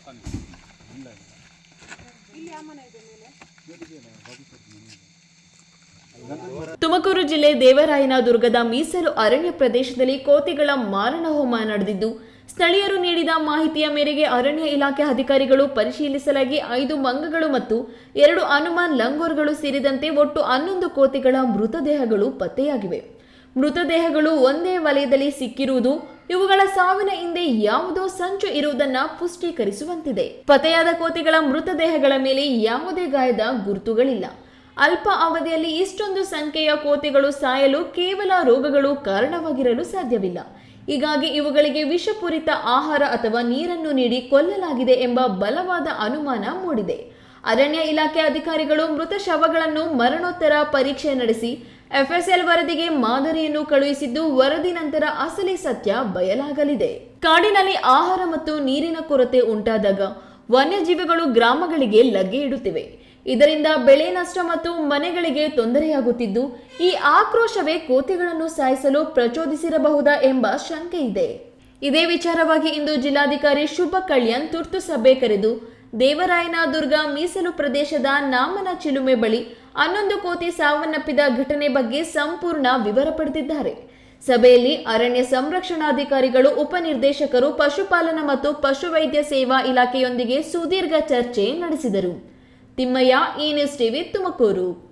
ಪಕ್ಕನೇ ಇಲ್ಲ ಇಲ್ಲಿ. ಯಾವ ಮನೆ ಇದೆ ಮೇಲೆ? ತುಮಕೂರು ಜಿಲ್ಲೆ ದೇವರಾಯನ ದುರ್ಗದ ಮೀಸಲು ಅರಣ್ಯ ಪ್ರದೇಶದಲ್ಲಿ ಕೋತಿಗಳ ಮಾರಣ ಹೋಮ ನಡೆದಿದ್ದು ಸ್ಥಳೀಯರು ನೀಡಿದ ಮಾಹಿತಿಯ ಮೇರೆಗೆ ಅರಣ್ಯ ಇಲಾಖೆ ಅಧಿಕಾರಿಗಳು ಪರಿಶೀಲಿಸಲಾಗಿ ಐದು ಮಂಗಗಳು ಮತ್ತು ಎರಡು ಹನುಮಾನ್ ಲಂಗೋರ್ಗಳು ಸೇರಿದಂತೆ ಒಟ್ಟು ಹನ್ನೊಂದು ಕೋತಿಗಳ ಮೃತದೇಹಗಳು ಪತ್ತೆಯಾಗಿವೆ. ಮೃತದೇಹಗಳು ಒಂದೇ ವಲಯದಲ್ಲಿ ಸಿಕ್ಕಿರುವುದು ಇವುಗಳ ಸಾವಿನ ಹಿಂದೆ ಯಾವುದೋ ಸಂಚು ಇರುವುದನ್ನ ಪುಷ್ಟೀಕರಿಸುವಂತಿದೆ. ಪತೆಯಾದ ಕೋತಿಗಳ ಮೃತದೇಹಗಳ ಮೇಲೆ ಯಾವುದೇ ಗಾಯದ ಗುರುತುಗಳಿಲ್ಲ. ಅಲ್ಪ ಅವಧಿಯಲ್ಲಿ ಇಷ್ಟೊಂದು ಸಂಖ್ಯೆಯ ಕೋತಿಗಳು ಸಾಯಲು ಕೇವಲ ರೋಗಗಳು ಕಾರಣವಾಗಿರಲು ಸಾಧ್ಯವಿಲ್ಲ. ಹೀಗಾಗಿ ಇವುಗಳಿಗೆ ವಿಷಪೂರಿತ ಆಹಾರ ಅಥವಾ ನೀರನ್ನು ನೀಡಿ ಕೊಲ್ಲಲಾಗಿದೆ ಎಂಬ ಬಲವಾದ ಅನುಮಾನ ಮೂಡಿದೆ. ಅರಣ್ಯ ಇಲಾಖೆ ಅಧಿಕಾರಿಗಳು ಮೃತ ಶವಗಳನ್ನು ಮರಣೋತ್ತರ ಪರೀಕ್ಷೆ ನಡೆಸಿ ಎಫ್ಎಸ್ಎಲ್ ವರದಿಗೆ ಮಾದರಿಯನ್ನು ಕಳುಹಿಸಿದ್ದು ವರದಿ ನಂತರ ಅಸಲಿ ಸತ್ಯ ಬಯಲಾಗಲಿದೆ. ಕಾಡಿನಲ್ಲಿ ಆಹಾರ ಮತ್ತು ನೀರಿನ ಕೊರತೆ ಉಂಟಾದಾಗ ವನ್ಯಜೀವಿಗಳು ಗ್ರಾಮಗಳಿಗೆ ಲಗ್ಗೆ ಇಡುತ್ತಿವೆ. ಇದರಿಂದ ಬೆಳೆ ನಷ್ಟ ಮತ್ತು ಮನೆಗಳಿಗೆ ತೊಂದರೆಯಾಗುತ್ತಿದ್ದು, ಈ ಆಕ್ರೋಶವೇ ಕೋತಿಗಳನ್ನು ಸಾಯಿಸಲು ಪ್ರಚೋದಿಸಿರಬಹುದಾ ಎಂಬ ಶಂಕೆ ಇದೆ ಇದೇ ವಿಚಾರವಾಗಿ ಇಂದು ಜಿಲ್ಲಾಧಿಕಾರಿ ಶುಭ ಕಳ್ಯಾಣ್ ತುರ್ತು ಸಭೆ ಕರೆದು ದೇವರಾಯನದುರ್ಗ ಮೀಸಲು ಪ್ರದೇಶದ ನಾಮನ ಚಿಲುಮೆ ಬಳಿ ಹನ್ನೊಂದು ಕೋತಿ ಸಾವನ್ನಪ್ಪಿದ ಘಟನೆ ಬಗ್ಗೆ ಸಂಪೂರ್ಣ ವಿವರ ಪಡೆದಿದ್ದಾರೆ. ಸಭೆಯಲ್ಲಿ ಅರಣ್ಯ ಸಂರಕ್ಷಣಾಧಿಕಾರಿಗಳು, ಉಪನಿರ್ದೇಶಕರು, ಪಶುಪಾಲನಾ ಮತ್ತು ಪಶುವೈದ್ಯ ಸೇವಾ ಇಲಾಖೆಯೊಂದಿಗೆ ಸುದೀರ್ಘ ಚರ್ಚೆ ನಡೆಸಿದರು. ತಿಮ್ಮಯ್ಯ, ಈ ನ್ಯೂಸ್ ಟಿವಿ ತುಮಕೂರು.